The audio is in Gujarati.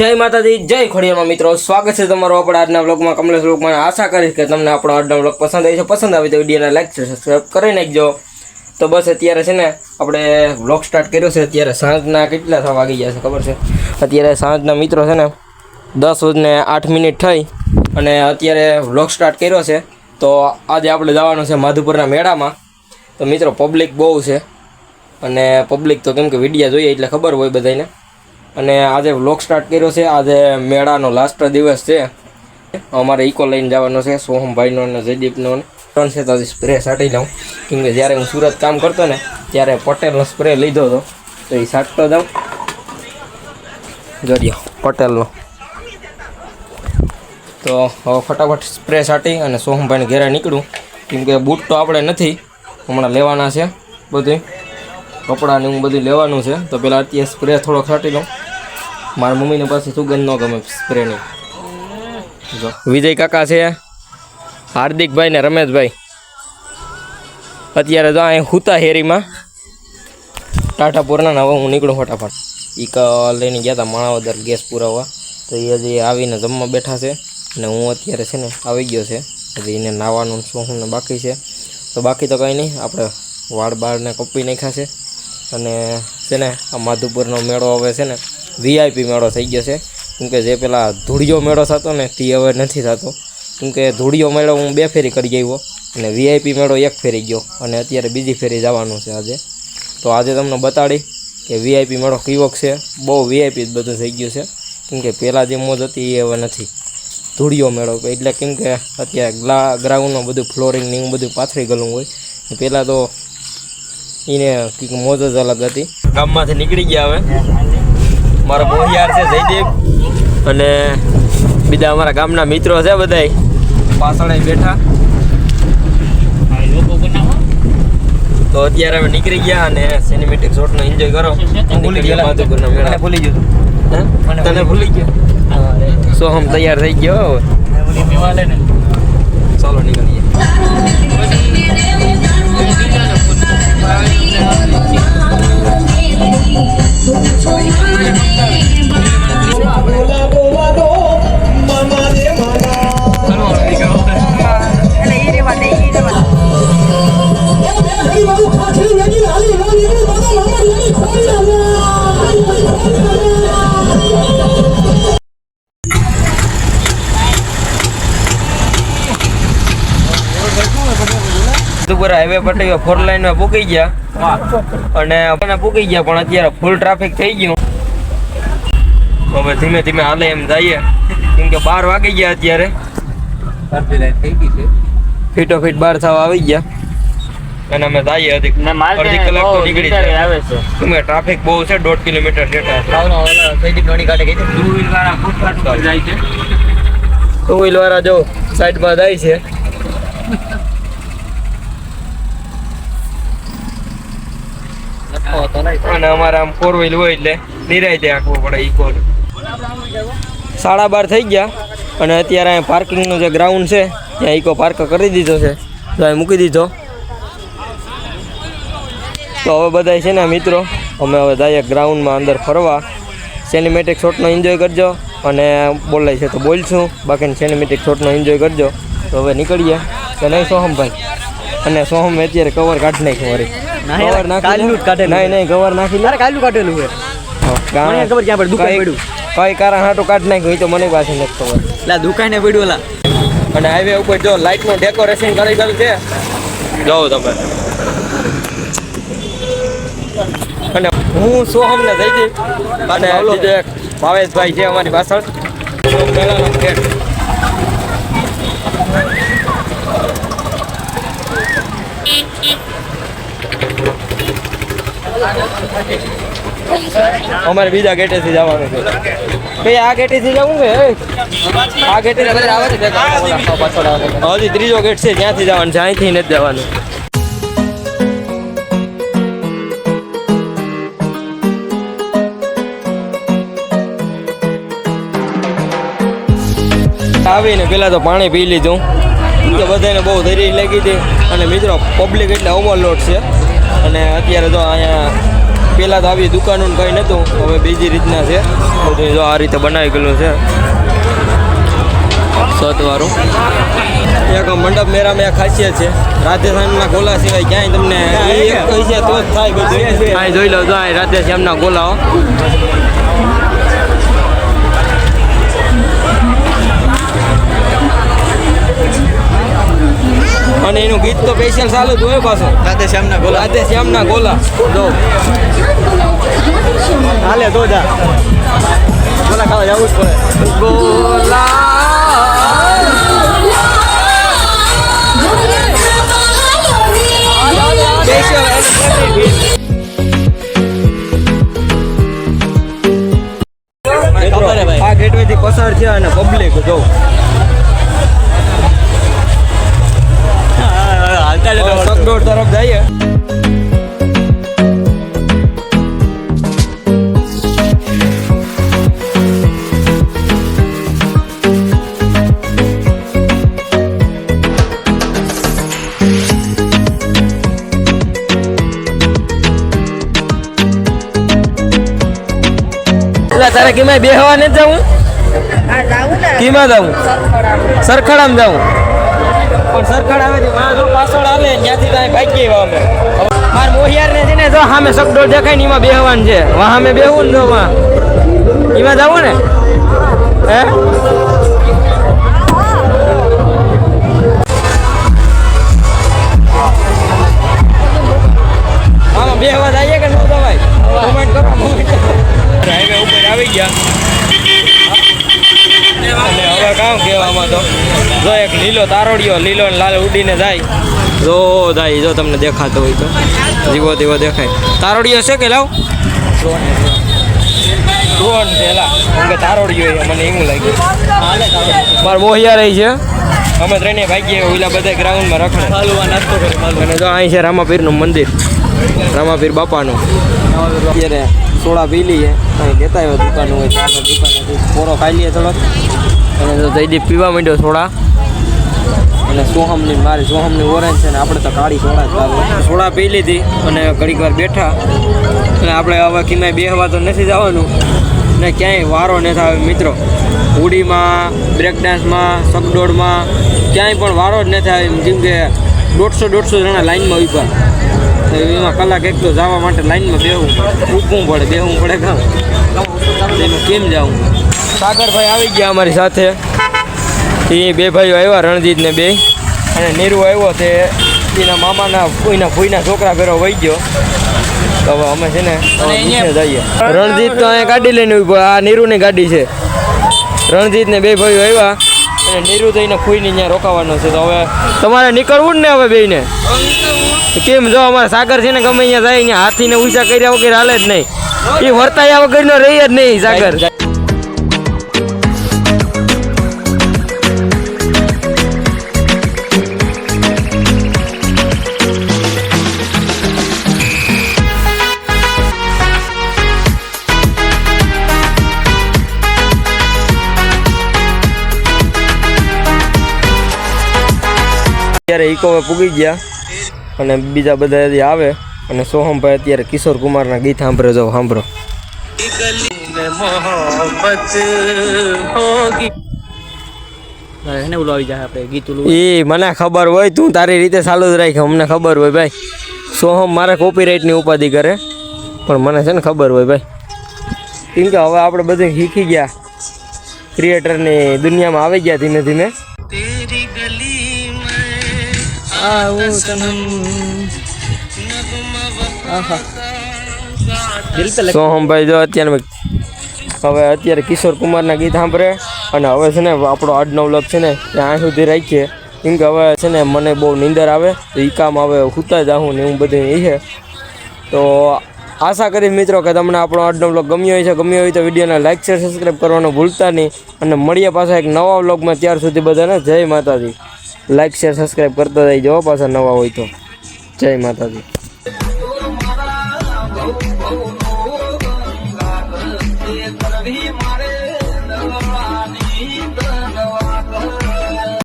જય માતાજી, જય ખોડિયામાં મિત્રો. સ્વાગત છે તમારો આપણે આજના વ્લોગમાં કમલેશ વ્લોગમાં આશા કરીશ કે તમને આપણો આજનો વ્લોગ પસંદ આવી છે. પસંદ આવે તો વિડીયોને લાઈક છે સબસ્ક્રાઈબ કરી નાખજો. તો બસ અત્યારે છે ને, આપણે વ્લોગ સ્ટાર્ટ કર્યો છે. અત્યારે સાંજના કેટલા થવા વાગી ગયા છે, ખબર છે? અત્યારે સાંજના મિત્રો છે ને, દસ ને આઠ મિનિટ થઈ અને અત્યારે વ્લોગ સ્ટાર્ટ કર્યો છે. તો આજે આપણે જવાનું છે માધુપુરના મેળામાં. તો મિત્રો પબ્લિક બહુ છે. અને પબ્લિક તો કેમ કે વિડીયા જોઈએ એટલે ખબર હોય બધાને. અને આજે વ્લોગ સ્ટાર્ટ કર્યો છે. આજે મેળાનો લાસ્ટ દિવસ છે. અમારે ઇકો લઈને જવાનો છે, સોહમભાઈનો અને જયદીપનો ત્રણ છે સ્પ્રે સાટી લઉં. કેમ કે જ્યારે હું સુરત કામ કરતો ને, ત્યારે પટેલનો સ્પ્રે લીધો હતો. તો એ સાટતો જાઉં. જોડ્યો પટેલનો. તો હવે ફટાફટ સ્પ્રે સાટી અને સોહમભાઈને ઘેરે નીકળું. કેમ કે બૂટ તો આપણે નથી. હમણાં લેવાના છે બધું કપડાને હું બધું લેવાનું છે. તો પહેલાં અત્યારે સ્પ્રે થોડોક છાંટી લઉં. મારા મમ્મીને પાસે સુગંધ ન ગમે સ્પ્રેની જો. વિજય કાકા છે. હાર્દિકભાઈ ને રમેશભાઈ. અત્યારે તો અહીં હુતા હેરીમાં ટાટાપુરના હવે હું નીકળું ફટાફટ. એ લઈને ગયા હતા માણાવદર ગેસ પુરાવવા તો એ હજી આવીને જમવા બેઠા છે. અને હું અત્યારે છે ને આવી ગયો છે. હજી એને નાવાનું શું હું ને બાકી છે. તો બાકી તો કંઈ નહીં, આપણે વાળ બાળને કપી નાખ્યા છે. અને છે ને આ માધુપુરનો મેળો હવે છે ને વીઆઈપી મેળો થઈ ગયો છે. કેમકે જે પેલા ધૂળિયો મેળો થતો ને તે હવે નથી થતો. કેમકે ધૂળિયો મેળો હું બે ફેરી કરી આવ્યો અને વીઆઈપી મેળો એક ફેરી ગયો અને અત્યારે બીજી ફેરી જવાનું છે આજે. તો આજે તમને બતાડી કે વીઆઈપી મેળો કેવો છે. બહુ વીઆઈપી જ બધું થઈ ગયું છે. કેમકે પહેલાં જે મોજ હતી એ હવે નથી. ધૂળિયો મેળો એટલે કેમ કે અત્યારે ગ્લા ગ્રાઉન્ડમાં બધું ફ્લોરિંગ ને એવું બધું પાથરી ગયેલું હોય. પહેલાં તો એને મોજ જ અલગ હતી. ગામમાંથી નીકળી ગયા હવે. મારો મોહિયાર છે જયદીપ. અને બીજા અમારા ગામના મિત્રો છે બધાય. પાછળ બેઠા. તો અત્યારે અમે નીકળી ગયા અને સિનેમેટિક શોટનો એન્જોય કરો. ભૂલી ગયા. મેળા. ભૂલી ગયો? તને ભૂલી ગયો? સોહમ તૈયાર થઈ ગયો ચાલો નીકળીએ. માધુપુર હાઈવે પટ્ટી ફોર લાઈનમાં પૂકી ગયા. અને આપણે પૂકી ગયા પણ અત્યારે ફૂલ ટ્રાફિક થઈ ગયું. હવે ધીમે ધીમે હાલે એમ જઈએ. કેમ કે બાર વાગી ગયા અત્યારે. ફીટો ફીટ બાર થવા આવી ગયા. અને અમે જઈએ અધિક અડધી કલાક તો નીકળી જાય. કેમ કે ટ્રાફિક બહુ છે દોઢ કિલોમીટર ટુ વ્હીલ વાળા જો સાઈડમાં જાય છે. અને અમારે આમ ફોર વ્હીલ હોય એટલે નિરાય આખવું પડે ઈકો સાડા બાર થઈ ગયા. અને અત્યારે અહીંયા પાર્કિંગનું જે ગ્રાઉન્ડ છે, ત્યાં ઈકો પાર્ક કરી દીધો છે. તો અહીં મૂકી દીધો. તો હવે બધા છે ને મિત્રો, અમે હવે જઈએ ગ્રાઉન્ડમાં અંદર ફરવા. સેનિમેટિક શોટનો એન્જોય કરજો. અને બોલાય છે તો બોલશું. બાકી સેનિમેટિક શોટનો એન્જોય કરજો. તો હવે નીકળીએ. કે નહીં, સોહમભાઈ? અને સોહમ અત્યારે કવર કાઢી નાખ્યું વળી. નહીં નહીં કવર નાખી કાલું કાઢેલું છે. મને ખબર ક્યાં પડ્યું, દુકાને કઈ- પડ્યું. કઈ કારણ હાટું કાઢ નાખ્યું તો મને પાસે નથી ખબર. લા દુકાને પડ્યું ઓલા અને હાઈવે ઉપર જો લાઇટનું ડેકોરેશન કરી ગયેલું છે. જોવો તમે. અને હું સોહમ ને હતી અને ભાવેશભાઈ છે અમારી પાછળ. ગેટ અમારે બીજા ગેટેથી જવાનું છે. કઈ આ ગેટેથી જવું કે? આ ગેટે હજી ત્રીજો ગેટ છે, ત્યાંથી જવાનું છે, અહીંથી નથી જવાનું. આવીને પેલા તો પાણી પી લીધું. કે બધાને બહુ ધરી લાગી હતી. અને મિત્રો પબ્લિક એટલે ઓવરલોડ છે. અને અત્યારે તો અહીંયા પહેલાં તો આવી દુકાનોનું કંઈ નહોતું, હવે બીજી રીતના છે. બધું જો આ રીતે બનાવી ગયેલું છે. સતવાળું એક મંડપ મેરામાં એક ખાસિયત છે. રાધેશ્યામના ગોલા સિવાય ક્યાંય તમને એક કહી છે તો જ થાય બધું. જોઈ લો તો રાધેશ્યામના ગોલાઓ અને એનું ગીત તો સ્પેશિયલ ચાલુ જ હોય પાછું. રાધે શ્યામના ગોલા. રાધેશ્યામના ગોલા. જો. હાલે તો જા. ગોલા ખાવા જવું જ પડે. એટલે તારે કેમાં બેહવા નથી જવું? કેમાં જવું? સરખડામાં. જવું? પણ સરખડ આવે છે જો પાછળ આવે ત્યાંથી ત્યાં ભાગી આવ્યા અમે મારા મોહિયાર ને છે ને જો સામે સગડો દેખાય ને એમાં બેહવાનું છે. વાહ સામે બેહવું ને જો વાં. એમાં જવું ને? હે? બે બેહવા જઈએ કે ન જવાય? કમેન્ટ કરો. હાઈવે ઉપર આવી ગયા. અને હવે કામ કહેવામાં તો, જો એક લીલો તારોડિયો, લીલો ને લાલ ઉડીને જાય. જો જાય, જો તમને દેખાતો હોય તો. જીવો દીવો દેખાય. તારોડિયો છે કે લાવ? ડ્રોન તારોડિયો મને એવું લાગ્યું. માર મોહિયા રહી છે. અમે ત્રણે ભાગીએ ઓલા બધા ગ્રાઉન્ડમાં રખડે. અને જો અહીં છે રામાપીરનું મંદિર. રામાપીર બાપાનું. સોડા પી લઈએ. અહીં લેતા આવ્યો દુકાન હોય ત્યાં આગળ દુકાન પોરો ખાઈ લઈએ થોડોક. અને જો જયદીપ પીવા માંડ્યો સોડા. અને સોહમની મારી સોહમની ઓરેન્જ છે ને આપણે તો કાળી સોડા જ ભાવે સોડા પી લીધી અને ઘડીક વાર બેઠા. અને આપણે હવે કિમાય બેહવા તો નથી જવાનું. ને ક્યાંય વારો નથી આવે મિત્રો. હુડીમાં બ્રેક ડાન્સમાં સગડોળમાં ક્યાંય પણ વારો જ નથી આવે. જેમ કે દોઢસો દોઢસો જણા લાઈનમાં ઊભા. તો એમાં કલાક એક તો જવા માટે લાઈનમાં બેહવું ઊભું પડે બેહવું પડે કામ. કેમ જાવું સાગરભાઈ આવી ગયા અમારી સાથે. એ બે ભાઈઓ આવ્યા રણજીત ને બે. અને નીરુ આવ્યો તે એના મામાના ફૂઈના ફૂઈના છોકરા ઘરો વહી ગયો. તો હવે અમે છે ને જઈએ. રણજીત તો અહીંયા ગાડી લઈને ઊભો આ નીરુની ગાડી છે. રણજીત ને બે ભાઈઓ આવ્યા. અને નીરુ તો એને ફૂઈને ત્યાં રોકાવાનો છે. તો હવે તમારે નીકળવું જ ને હવે બેયને? કેમ જો અમારે સાગર છે ને ગમે અહીંયા જાય, અહીંયા હાથીને ઊંચા કર્યા વગર હાલે જ નહીં. એ વર્તાયા વગરનો રહી જ નહીં સાગર. અત્યારે ઈકો પૂગી ગયા. અને બીજા બધા આવે અને સોહમભાઈ અત્યારે કિશોર કુમારના ગીત સાંભળે જો સાંભળો. એને ઓલું જાય આપણે ગીત એ મને ખબર હોય તું તારી રીતે ચાલુ જ રાખ અમને ખબર હોય ભાઈ. સોહમ મારે કોપીરાઇટની ઉપાધિ કરે પણ મને છે ને ખબર હોય ભાઈ. કેમ કે હવે આપણે બધે શીખી ગયા. ક્રિએટરની દુનિયામાં આવી ગયા ધીમે ધીમે. આવું સોહમભાઈ જો અત્યારે હવે અત્યારે કિશોર કુમારના ગીત સાંભળે. અને હવે છે ને, આપણો આજનો વ્લોગ છે ને, ત્યાં સુધી રાખીએ. કેમ કે હવે છે ને, મને બહુ નીંદર આવે, તો એ કામ હવે હુતા જાઉં ને એવું બધું એ છે. તો આશા કરી મિત્રો કે તમને આપણો આજનો વ્લોગ ગમ્યો હોય છે ગમ્યો હોય તો વિડીયોને લાઇક શેર સબસ્ક્રાઈબ કરવાનું ભૂલતા નહીં. અને મળીએ પાછા એક નવા વ્લોગમાં. ત્યાર સુધી બધાને જય માતાજી. લાઈક શેર સબસ્ક્રાઈબ કરતા જઈજો પાછા નવા હોય તો. જય માતાજી.